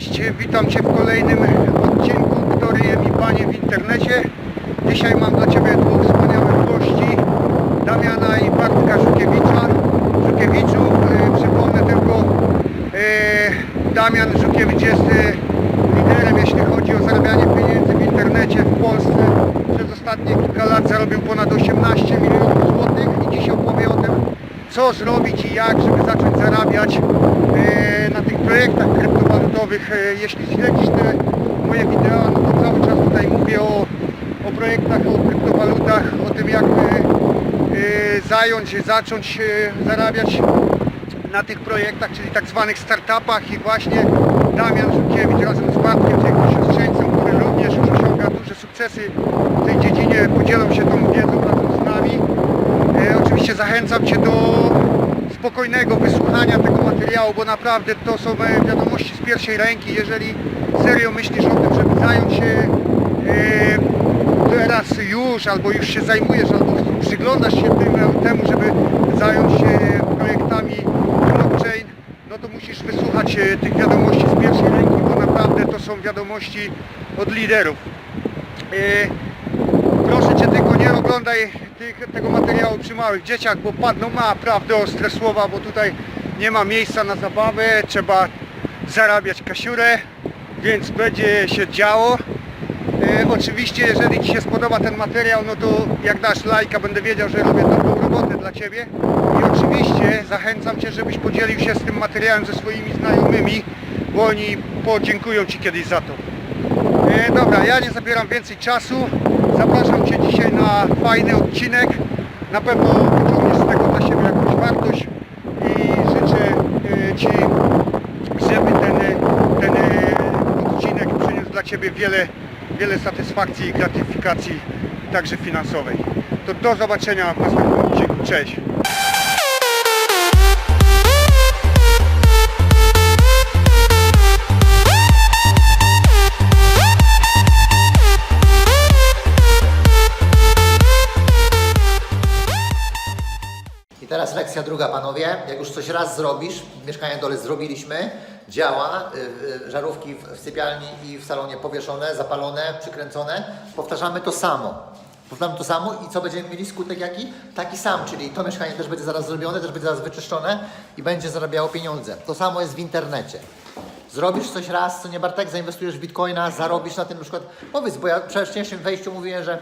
Cześć, witam Cię w kolejnym odcinku, który mi Panie w internecie. Dzisiaj mam dla Ciebie dwóch wspaniałych gości, Damiana i Bartka Żukiewicza. Żukiewiczów, e, przypomnę tylko, e, Damian Żukiewicz jest e, liderem, jeśli chodzi o zarabianie pieniędzy w internecie w Polsce. Przez ostatnie kilka lat zarobił ponad 18 milionów złotych i dziś opowie o tym, co zrobić i jak, żeby zacząć zarabiać na tych projektach kryptowalutowych. E, Jeśli śledzisz te moje wideo, no to cały czas tutaj mówię o, o projektach, o kryptowalutach, o tym jak e, e, zająć, zacząć e, zarabiać na tych projektach, czyli tak zwanych startupach i właśnie Damian Żukiewicz razem z Bartkiem, jego siostrzeńcem, który również już osiąga duże sukcesy w tej dziedzinie, podzielą się tą wiedzą razem z nami. E, oczywiście zachęcam Cię do spokojnego wysłuchania tego materiału, bo naprawdę to są e, wiadomości z pierwszej ręki. Jeżeli serio myślisz o tym, żeby zająć się e, teraz już, albo już się zajmujesz, albo przyglądasz się tym, e, temu, żeby zająć się projektami blockchain, no to musisz wysłuchać tych wiadomości z pierwszej ręki, bo naprawdę to są wiadomości od liderów. Proszę Cię tylko nie oglądaj tych, tego materiału przy małych dzieciach, bo padną naprawdę ostre słowa, bo tutaj nie ma miejsca na zabawę, trzeba zarabiać kasiurę, więc będzie się działo. E, oczywiście jeżeli Ci się spodoba ten materiał, no to jak dasz lajka, będę wiedział, że robię dobrą robotę dla Ciebie. I oczywiście zachęcam Cię, żebyś podzielił się z tym materiałem ze swoimi znajomymi, bo oni podziękują Ci kiedyś za to. E, dobra, ja nie zabieram więcej czasu. Zapraszam Cię dzisiaj na fajny odcinek. Na pewno wyciągniesz z tego dla siebie jakąś wartość i życzę e, Ci, żeby ten, ten e, odcinek przyniósł dla Ciebie wiele, wiele satysfakcji i gratyfikacji, także finansowej. To do zobaczenia w następnym odcinku. Cześć! Druga, panowie. Jak już coś raz zrobisz, mieszkanie dole zrobiliśmy, działa, y, y, żarówki w w sypialni i w salonie powieszone, zapalone, przykręcone, powtarzamy to samo. Powtarzamy to samo i co będziemy mieli skutek jaki? Taki sam, czyli to mieszkanie też będzie zaraz zrobione, też będzie zaraz wyczyszczone i będzie zarabiało pieniądze. To samo jest w internecie. Zrobisz coś raz, co nie Bartek, zainwestujesz w bitcoina, zarobisz na tym na przykład. Powiedz, bo ja przy wcześniejszym wejściu mówiłem, że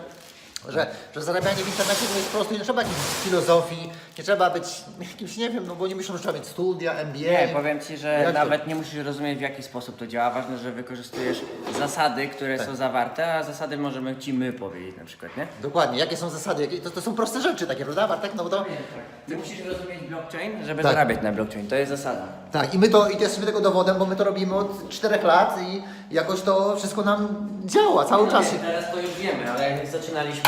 że, że zarabianie w internecie to jest proste, nie trzeba jakiejś filozofii, nie trzeba być jakimś, nie wiem, no bo nie myślą, że trzeba mieć studia, MBA. Nie, powiem Ci, że Jak to? nawet nie musisz rozumieć w jaki sposób to działa. Ważne, że wykorzystujesz zasady, które Tak. są zawarte, a zasady możemy Ci my powiedzieć na przykład, nie? Dokładnie, jakie są zasady, jakie, to, to są proste rzeczy takie, prawda Bartek? No bo to, Ty musisz rozumieć blockchain, żeby Tak. zarabiać na blockchain. To jest zasada. tak, i my to, i jesteśmy tego dowodem, bo my to robimy od czterech lat i jakoś to wszystko nam działa cały czas. Nie, teraz to już wiemy, ale jak zaczynaliśmy,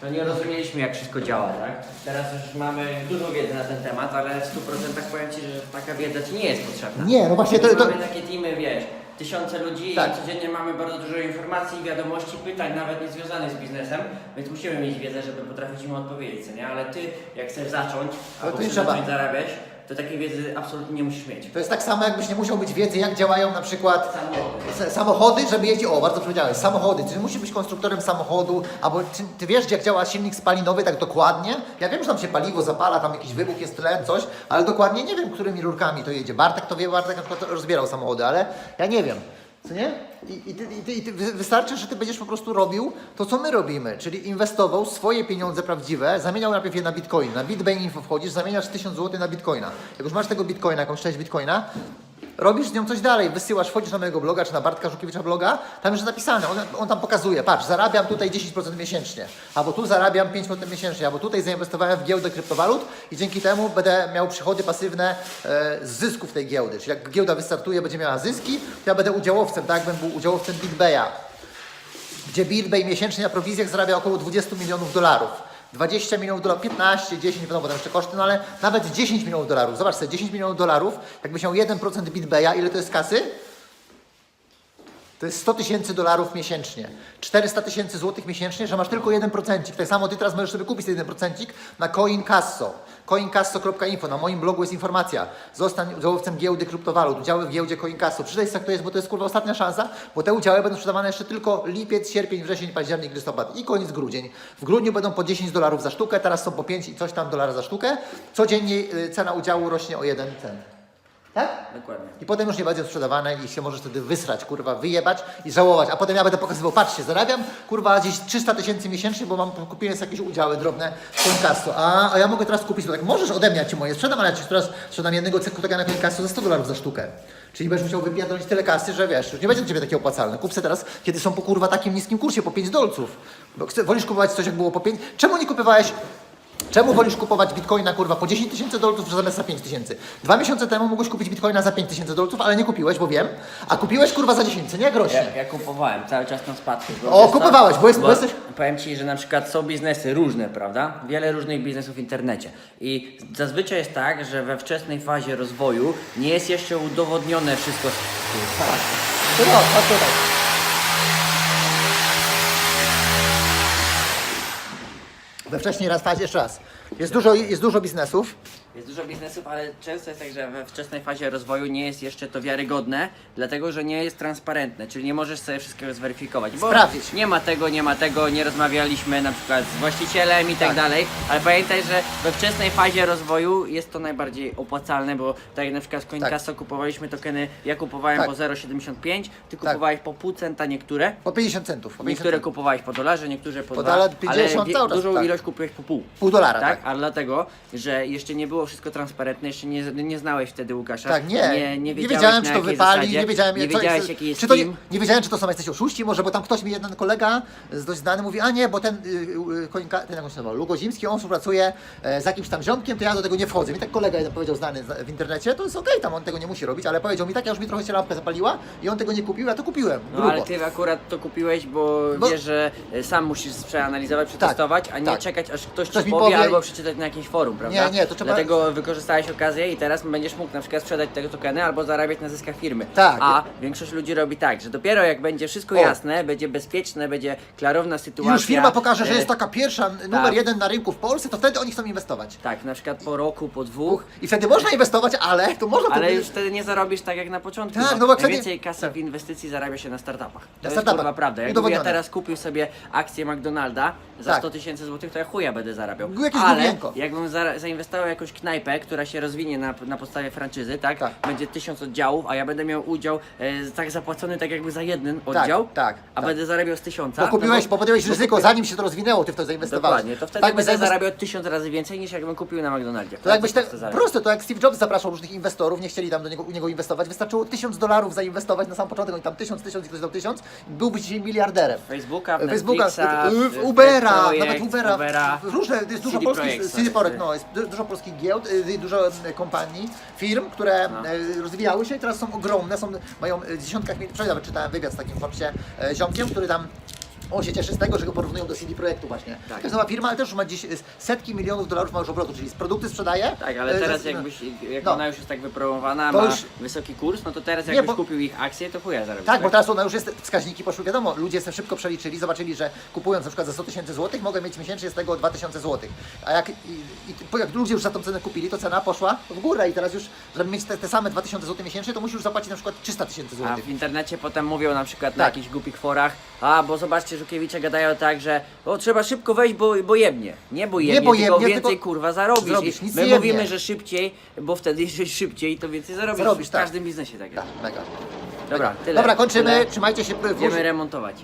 to nie rozumieliśmy jak wszystko działa, tak? Teraz już mamy dużo wiedzy na ten temat, ale w 100% powiem Ci, że taka wiedza Ci nie jest potrzebna. Nie, no właśnie to, to, Mamy takie teamy, wiesz, tysiące ludzi Tak. i codziennie mamy bardzo dużo informacji, wiadomości, pytań, nawet nie związanych z biznesem, więc musimy mieć wiedzę, żeby potrafić im odpowiedzieć, co nie? Ale ty, jak chcesz zacząć, to albo nie chcesz trzeba. zacząć zarabiać, to takiej wiedzy absolutnie nie musisz mieć. to jest tak samo, jakbyś nie musiał być wiedzy, jak działają na przykład Samochody. Samochody, żeby jeździć, o bardzo powiedziałeś, samochody, czy musisz być konstruktorem samochodu, albo czy ty wiesz jak działa silnik spalinowy tak dokładnie? Ja wiem, że tam się paliwo zapala, tam jakiś wybuch jest tlen, coś, ale dokładnie nie wiem, którymi rurkami to jedzie. Bartek to wie, Bartek na przykład rozbierał samochody, ale ja nie wiem. Co nie? I, i, ty, i, ty, i ty, wy- wystarczy, że ty będziesz po prostu robił to, co my robimy, czyli inwestował swoje pieniądze prawdziwe, zamieniał najpierw je na bitcoin. Na BitBay Info wchodzisz, zamieniasz 1000 zł na bitcoina. Jak już masz tego bitcoina, jakąś część bitcoina, robisz z nią coś dalej, wysyłasz, wchodzisz na mojego bloga, czy na Bartka Żukiewicza bloga, tam już jest napisane, on, on tam pokazuje, patrz, zarabiam tutaj 10% miesięcznie, albo tu zarabiam 5% miesięcznie, albo tutaj zainwestowałem w giełdę kryptowalut i dzięki temu będę miał przychody pasywne e, z zysków tej giełdy, czyli jak giełda wystartuje, będzie miała zyski, to ja będę udziałowcem, tak, bym był udziałowcem BitBaya, gdzie BitBay miesięcznie na prowizjach zarabia około 20 milionów dolarów. 20 milionów dolarów, 15, 10, wiadomo, tam jeszcze koszty, no ale nawet 10 milionów dolarów. Zobacz sobie, 10 milionów dolarów, jakbyś miał 1% BitBaya, ile to jest kasy? To jest 100 tysięcy dolarów miesięcznie. 400 tysięcy złotych miesięcznie, że masz tylko 1%. Tak samo ty teraz możesz sobie kupić ten 1% na CoinCasso. CoinCasso.info. Na moim blogu jest informacja. Zostań udziałowcem giełdy kryptowalut. Udziały w giełdzie CoinCasso. Przeczytaj jak to jest, bo to jest kurwa ostatnia szansa, bo te udziały będą sprzedawane jeszcze tylko lipiec, sierpień, wrzesień, październik, listopad i koniec grudzień. W grudniu będą po 10 dolarów za sztukę, teraz są po 5 i coś tam dolara za sztukę. Codziennie y, cena udziału rośnie o 1 cent. Tak? Dokładnie. I potem już nie będzie sprzedawane i się możesz wtedy wysrać, kurwa, wyjebać i żałować. A potem ja będę pokazywał, patrzcie, zarabiam, kurwa, gdzieś 300 tysięcy miesięcznie, bo mam, kupiłem jakieś udziały drobne w Coincasso. A, a ja mogę teraz kupić, bo tak możesz ode mnie, ci moje sprzedam, ale ja ci teraz sprzedam jednego cekutega na Coincasso za 100 dolarów za sztukę. Czyli będziesz musiał wypierdolić tyle kasy, że wiesz, już nie będzie dla ciebie takie opłacalne. Kup se teraz, kiedy są po kurwa takim niskim kursie, po 5 dolców. Bo chcę, wolisz kupować coś, jak było po 5? Czemu nie kupowałeś Czemu wolisz kupować bitcoina kurwa po 10 tysięcy dolców zamiast za 5 tysięcy? Dwa miesiące temu mogłeś kupić bitcoina za 5 tysięcy dolców, ale nie kupiłeś, bo wiem. A kupiłeś kurwa za 10, co nie jak rośnie. Ja, ja kupowałem cały czas na spadku. bo O, kupowałeś, bo jest- bo jesteś- Powiem Ci, że na przykład są biznesy różne, prawda? Wiele różnych biznesów w internecie. I zazwyczaj jest tak, że we wczesnej fazie rozwoju nie jest jeszcze udowodnione wszystko. To no, a tutaj. We wcześniej raz fazie, jeszcze raz. Jest dużo, jest dużo biznesów. Jest dużo biznesów, ale często jest tak, że we wczesnej fazie rozwoju nie jest jeszcze to wiarygodne, dlatego że nie jest transparentne, czyli nie możesz sobie wszystkiego zweryfikować. Bo Sprawdzić. Nie ma tego, nie ma tego, nie rozmawialiśmy na przykład z właścicielem i tak, Tak. dalej, ale pamiętaj, że we wczesnej fazie rozwoju jest to najbardziej opłacalne, bo tak jak na przykład z CoinCasso kupowaliśmy tokeny, ja kupowałem Tak. po 0,75, ty Tak. kupowałeś po pół centa niektóre. Po 50 centów. Po 50 Niektóre centów. kupowałeś po dolarze, niektóre po, Po dwa, dolar 50 ale wie- cały czas, dużą tak. ilość kupiłeś po pół. Pół dolara, tak? tak. Ale dlatego, że jeszcze nie było wszystko transparentne, jeszcze nie, nie znałeś wtedy Łukasza. Tak, nie. Nie, nie, wiedziałeś, wiedziałem, na czy to jakiej wypali, zasadzie, nie wiedziałem, nie co wiedziałeś jest, jaki jest czy to, team. nie wiedziałem, czy to są jacyś oszuści, może, bo tam ktoś mi, jeden kolega z dość znany mówi, a nie, bo ten, y, y, końka, ten jak on się nazywał, Lugozimski, on współpracuje e, z jakimś tam ziomkiem, to ja do tego nie wchodzę. Mi tak kolega jeden powiedział znany w internecie, to jest okej, tam on tego nie musi robić, ale powiedział mi tak, ja już mi trochę się lampka zapaliła i on tego nie kupił, ja to kupiłem, No grubo. ale ty akurat to kupiłeś, bo, Bo- wiesz, że e, sam musisz przeanalizować, przetestować, a nie tak. czekać aż ktoś, Ktoś ci mi powie, powie- albo przeczytać na jakimś forum, prawda? Nie, nie, to trzeba- Dlatego wykorzystałeś okazję i teraz będziesz mógł na przykład sprzedać tego tokeny albo zarabiać na zyskach firmy. Tak. A większość ludzi robi tak, że dopiero jak będzie wszystko O. jasne, będzie bezpieczne, będzie klarowna I sytuacja. już firma pokaże, że e, jest taka pierwsza, n- numer tak. jeden na rynku w Polsce, to wtedy oni chcą inwestować. Tak, na przykład po roku, po dwóch. I wtedy można inwestować, ale to można Ale już wtedy nie zarobisz tak jak na początku. Tak, bo no bo wtedy- Najwięcej kasy tak. w inwestycji zarabia się na startupach. To jest startupach. kurwa prawda. Jakbym ja Udowodnione. teraz kupił sobie akcję McDonalda za Tak. 100 tysięcy złotych, to ja chuja będę zarabiał. Jakieś Ale główienko. jakbym za, zainwestował w jakąś knajpę, która się rozwinie na, na podstawie franczyzy, tak? Tak. Będzie tysiąc oddziałów, a ja będę miał udział e, tak zapłacony tak jakby za jeden oddział, tak, a tak. będę zarabiał z tysiąca. Bo kupiłeś, no bo podjąłeś ryzyko, zanim się to rozwinęło, ty w to zainwestowałeś. Dokładnie, to wtedy Tak będę zainwest- zarabiał tysiąc razy więcej niż jakbym kupił na McDonaldzie. To jakbyś tak, proste, to jak Steve Jobs zapraszał różnych inwestorów, nie chcieli tam do niego, u niego inwestować, wystarczyło tysiąc dolarów zainwestować na sam początek, oni tam tysiąc, tysiąc i ktoś dał tysiąc, byłbyś dzisiaj miliarderem. Facebooka, w Facebooka, Netflixa, Ubera, Projekt, nawet Ubera, Ubera. różne, jest dużo CD polskich, Projekt, CD coś, Projekt, no, jest du- dużo polskich giełd, y, dużo y, kompanii, firm, które No. y, rozwijały się i teraz są ogromne, są, mają y, dziesiątkach milionów, wczoraj nawet czytałem wywiad z takim y, ziomkiem, który tam on się cieszy z tego, że go porównują do CD Projektu właśnie. Tak. To jest nowa firma, ale też już ma dziś setki milionów dolarów ma już obrotu, czyli produkty sprzedaje. Tak, ale teraz jakbyś, jak no. ona już jest tak wypromowana, ma już- wysoki kurs, no to teraz Nie, jakbyś bo- kupił ich akcje, to chuja zarobisz. Tak, bo teraz ona już jest, wskaźniki poszły, wiadomo, ludzie sobie szybko przeliczyli, zobaczyli, że kupując na przykład za 100 tysięcy złotych, mogę mieć miesięcznie z tego 2000 złotych. A jak, i, i, jak ludzie już za tą cenę kupili, to cena poszła w górę i teraz już, żeby mieć te, te same 2000 złotych miesięcznie, to musisz już zapłacić na przykład 300 tysięcy A złotych. w internecie potem mówią na przykład na Tak. jakichś głupich forach, a bo zobaczcie, Żukiewicze gadają tak, że o, trzeba szybko wejść, bo, bo jebnie. Nie bo jebnie, bo tylko jebnie, więcej tylko kurwa zarobisz. zrobisz, nic My nie mówimy, jebnie. że szybciej, bo wtedy jeżeli szybciej, to więcej zarobisz. Zarobisz, w tak. każdym biznesie tak jest. Tak, mega. Dobra, tyle. Dobra, kończymy, Tyle. trzymajcie się. Idziemy remontować.